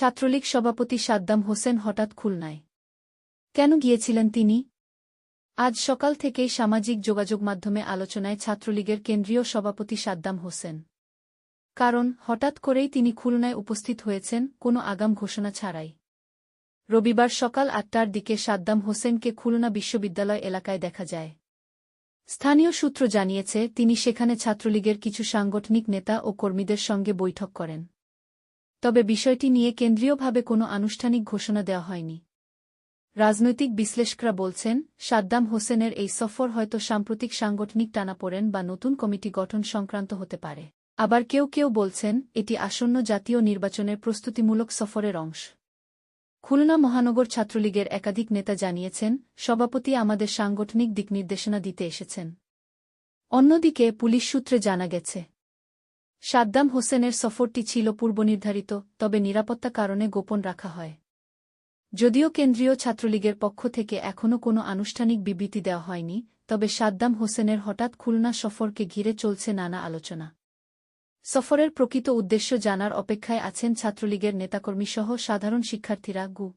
ছাত্রলীগ সভাপতি সাদ্দাম হোসেন হঠাৎ খুলনায়। কেন গিয়েছিলেন তিনি? আজ সকাল থেকেই সামাজিক যোগাযোগ মাধ্যমে আলোচনায় ছাত্রলীগের কেন্দ্রীয় সভাপতি সাদ্দাম হোসেন। কারণ হঠাৎ করেই তিনি খুলনায় উপস্থিত হয়েছেন কোনো আগাম ঘোষণা ছাড়াই। রবিবার সকাল আটটার দিকে সাদ্দাম হোসেনকে খুলনা বিশ্ববিদ্যালয় এলাকায় দেখা যায়। স্থানীয় সূত্র জানিয়েছে, তিনি সেখানে ছাত্রলীগের কিছু সাংগঠনিক নেতা ও কর্মীদের সঙ্গে বৈঠক করেন। তবে বিষয়টি নিয়ে কেন্দ্রীয়ভাবে কোনো আনুষ্ঠানিক ঘোষণা দেওয়া হয়নি। রাজনৈতিক বিশ্লেষকরা বলছেন, সাদ্দাম হোসেনের এই সফর হয়তো সাম্প্রতিক সাংগঠনিক টানাপোড়েন বা নতুন কমিটি গঠন সংক্রান্ত হতে পারে। আবার কেউ কেউ বলছেন, এটি আসন্ন জাতীয় নির্বাচনের প্রস্তুতিমূলক সফরের অংশ। খুলনা মহানগর ছাত্রলীগের একাধিক নেতা জানিয়েছেন, সভাপতি আমাদের সাংগঠনিক দিকনির্দেশনা দিতে এসেছেন। অন্যদিকে পুলিশ সূত্রে জানা গেছে সাদ্দাম হোসেনের সফরটি ছিল পূর্বনির্ধারিত, তবে নিরাপত্তা কারণে গোপন রাখা হয়। যদিও কেন্দ্রীয় ছাত্রলীগের পক্ষ থেকে এখনও কোনো আনুষ্ঠানিক বিবৃতি দেওয়া হয়নি, তবে সাদ্দাম হোসেনের হঠাৎ খুলনা সফরকে ঘিরে চলছে নানা আলোচনা। সফরের প্রকৃত উদ্দেশ্য জানার অপেক্ষায় আছেন ছাত্রলীগের নেতাকর্মীসহ সাধারণ শিক্ষার্থীরা গু